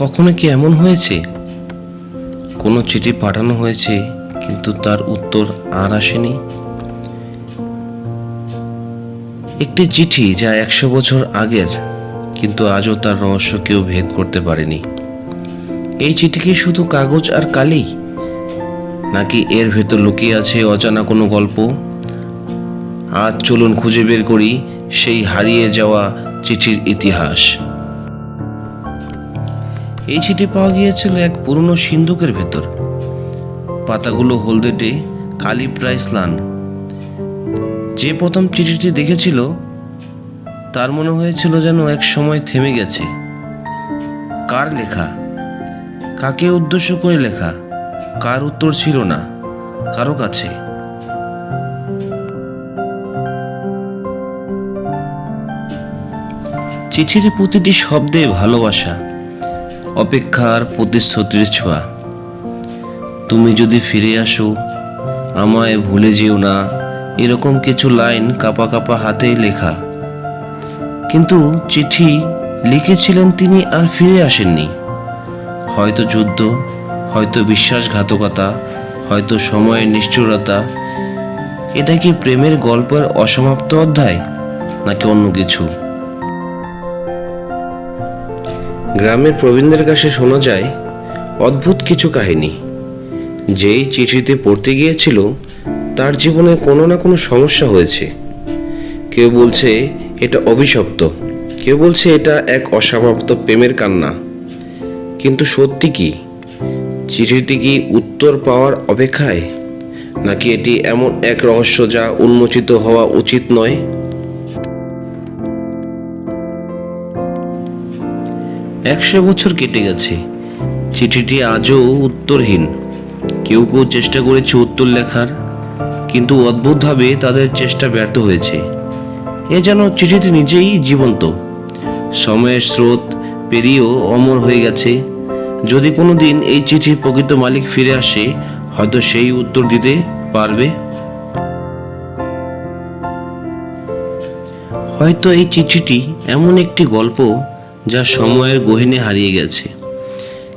কখনো কি এমন হয়েছে? কোনো চিঠি পাঠানো হয়েছে, কিন্তু তার উত্তর আর আসেনি। একটি চিঠি যা একশো বছর আগের, কিন্তু আজও তার রহস্য কেউ ভেদ করতে পারেনি। এই চিঠি কি শুধু কাগজ আর কালি? নাকি এর ভেতর লুকিয়ে আছে অজানা কোনো গল্প? আজ চলুন খুঁজে বের করি সেই হারিয়ে যাওয়া চিঠির ইতিহাস। এই চিঠি পাওয়া গিয়েছিল এক পুরনো সিন্ধুকের ভেতর। পাতাগুলো হলদেটে কালি প্রায় স্লান যে প্রথম চিঠিটি দেখেছিল, তার মনে হয়েছিল যেন এক সময় থেমে গেছে। কার লেখা? কাকে উদ্দেশ্য করে লেখা? কার উত্তর ছিল না? কারও কাছে? চিঠির প্রতিটি শব্দে ভালোবাসা। অপেক্ষার প্রতিশ্রুতির ছোঁয়া। তুমি যদি ফিরে আসো, আমায় ভুলে যেও না, এরকম কিছু লাইন কাপা কাপা হাতেই লেখা। কিন্তু চিঠি লিখেছিলেন তিনি আর ফিরে আসেননি। হয়তো যুদ্ধ, হয়তো বিশ্বাসঘাতকতা, হয়তো সময়ের নিষ্ঠুরতা। এটা কি প্রেমের গল্পের অসমাপ্ত অধ্যায়, নাকি অন্য কিছু? গ্রামের প্রবীণদের কাছে শোনা যায়, অদ্ভুত কিছু কাহিনী। যেই চিঠিতে পড়তে গিয়েছিল, তার জীবনে কোনো না কোনো সমস্যা হয়েছে। কেউ বলছে, এটা অভিশপ্ত। কেউ বলছে, এটা এক অসমাপ্ত প্রেমের কান্না। কিন্তু সত্যি কি? চিঠিটি কি উত্তর পাওয়ার অপেক্ষায়? নাকি এটি এমন এক রহস্য যা উন্মোচিত হওয়া উচিত নয়? একশো বছর কেটে গেছে। চিঠিটি আজও উত্তরহীন। কেউ কেউ চেষ্টা করেছে উত্তর লেখার, কিন্তু অদ্ভুতভাবে তাদের চেষ্টা ব্যর্থ হয়েছে। এ যেন চিঠিটি নিজেই জীবন্ত। সময়ের স্রোত পেরিয়েও অমর হয়ে গেছে। যদি কোনো দিন এই চিঠির প্রকৃত মালিক ফিরে আসে, হয়তো সেই উত্তর দিতে পারবে। হয়তো এই চিঠিটি এমন একটি গল্প যা সময়ের গহিনে হারিয়ে গেছে।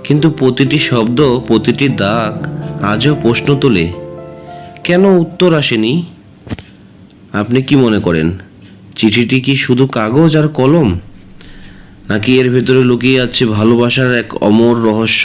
কিন্তু প্রতিটি শব্দ, প্রতিটি দাগ আজও প্রশ্ন তোলে, কেন উত্তর আসেনি? আপনি কি মনে করেন, চিঠিটি কি শুধু কাগজ আর কলম, নাকি এর ভেতরে লুকিয়ে আছে ভালোবাসার এক অমর রহস্য?